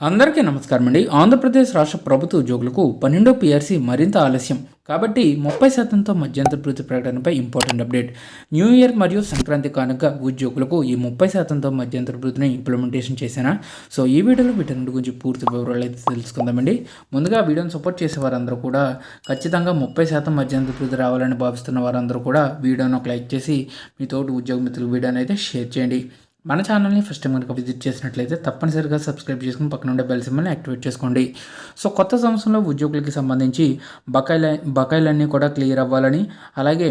అందరికీ నమస్కారం అండి ఆంధ్రప్రదేశ్ రాష్ట్ర ప్రభుత్వ ఉద్యోగులకు పన్నెండో పిఆర్సీ మరింత ఆలస్యం. కాబట్టి ముప్పై శాతంతో మధ్యంతర భృతి ప్రకటనపై ఇంపార్టెంట్ అప్డేట్. న్యూ ఇయర్ మరియు సంక్రాంతి కానుక ఉద్యోగులకు ఈ ముప్పై శాతంతో మధ్యంతర భృతిని ఇంప్లిమెంటేషన్ చేశానా? సో ఈ వీడియోలో వీటన్నిటి గురించి పూర్తి వివరాలు అయితే తెలుసుకుందామండి. ముందుగా వీడియోని సపోర్ట్ చేసే వారందరూ కూడా ఖచ్చితంగా ముప్పై శాతం మధ్యంతర వృద్ధి రావాలని భావిస్తున్న వారందరూ కూడా వీడియోను ఒక లైక్ చేసి మీ తోటి ఉద్యోగ మిత్రులు వీడియోని అయితే షేర్ చేయండి. మన ఛానల్ని ఫస్ట్ టైం కనుక విజిట్ చేసినట్లయితే తప్పనిసరిగా సబ్స్క్రైబ్ చేసుకుని పక్కన ఉండే బెల్ సింబల్ని యాక్టివేట్ చేసుకోండి. సో కొత్త సంవత్సరంలో ఉద్యోగులకి సంబంధించి బకాయిల బకాయిలన్నీ కూడా క్లియర్ అవ్వాలని అలాగే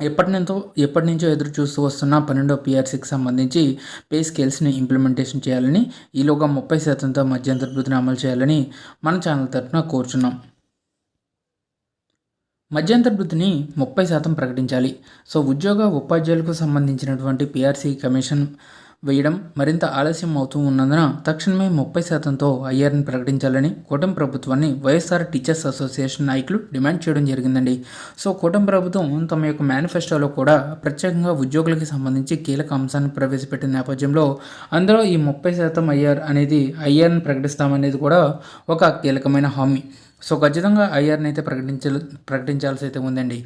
ఎప్పటి నుంచో ఎప్పటి నుంచో ఎదురు చూస్తూ వస్తున్న పన్నెండో పిఆర్సీకి సంబంధించి పే స్కేల్స్ని ఇంప్లిమెంటేషన్ చేయాలని ఈలోగా ముప్పై శాతంతో మధ్యంతర అమలు చేయాలని మన ఛానల్ తరఫున కోరుచున్నాం. మధ్యంతర వృద్ధిని ముప్పై శాతం ప్రకటించాలి. సో ఉద్యోగ ఉపాధ్యాయులకు సంబంధించినటువంటి పిఆర్సీ కమిషన్ వేయడం మరింత ఆలస్యం అవుతూ ఉన్నందున తక్షణమే ముప్పై శాతంతో ఐఆర్ని ప్రకటించాలని కూటమి ప్రభుత్వాన్ని వైఎస్ఆర్ టీచర్స్ అసోసియేషన్ నాయకులు డిమాండ్ చేయడం జరిగిందండి. సో కూటమి ప్రభుత్వం తమ యొక్క మేనిఫెస్టోలో కూడా ప్రత్యేకంగా ఉద్యోగులకి సంబంధించి కీలక అంశాన్ని ప్రవేశపెట్టిన నేపథ్యంలో అందులో ఈ ముప్పై శాతం ఐఆర్ అనేది ఐఆర్ని ప్రకటిస్తామనేది కూడా ఒక కీలకమైన హామీ. సో ఖచ్చితంగా ఐఆర్ని అయితే ప్రకటించాలి ప్రకటించాల్సి అయితే ఉందండి.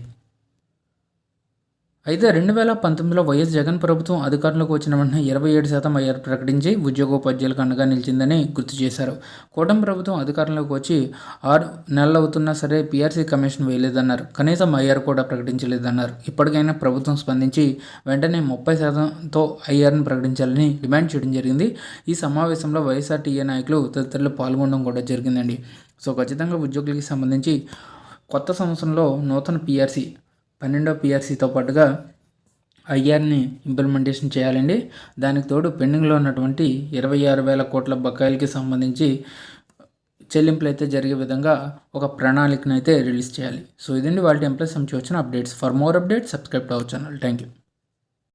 అయితే రెండు వేల పంతొమ్మిదిలో వైఎస్ జగన్ ప్రభుత్వం అధికారంలోకి వచ్చిన వెంటనే ఇరవై ఏడు శాతం ఐఆర్ ప్రకటించి ఉద్యోగోపాధ్యాయులకు అండగా నిలిచిందని గుర్తు చేశారు. కూటమి ప్రభుత్వం అధికారంలోకి వచ్చి ఆరు నెలలు అవుతున్నా సరే పీఆర్సీ కమిషన్ వేయలేదన్నారు. కనీసం ఐఆర్ కూడా ప్రకటించలేదన్నారు. ఇప్పటికైనా ప్రభుత్వం స్పందించి వెంటనే ముప్పై శాతంతో ఐఆర్ను ప్రకటించాలని డిమాండ్ చేయడం జరిగింది. ఈ సమావేశంలో వైఎస్ఆర్టీఏ నాయకులు తదితరులు పాల్గొనడం కూడా జరిగిందండి. సో ఖచ్చితంగా ఉద్యోగులకి సంబంధించి కొత్త సంవత్సరంలో నూతన పిఆర్సీ పన్నెండో పిఆర్సీతో పాటుగా ఐఆర్ని ఇంప్లిమెంటేషన్ చేయాలండి. దానికి తోడు పెండింగ్లో ఉన్నటువంటి ఇరవై ఆరు వేల కోట్ల బకాయిలకి సంబంధించి చెల్లింపులు అయితే జరిగే విధంగా ఒక ప్రణాళికను అయితే రిలీజ్ చేయాలి. సో ఇదండి వాళ్ళ ఎంప్లాయ్ సంబంధించి వచ్చిన updates. For more updates subscribe to our channel. Thank you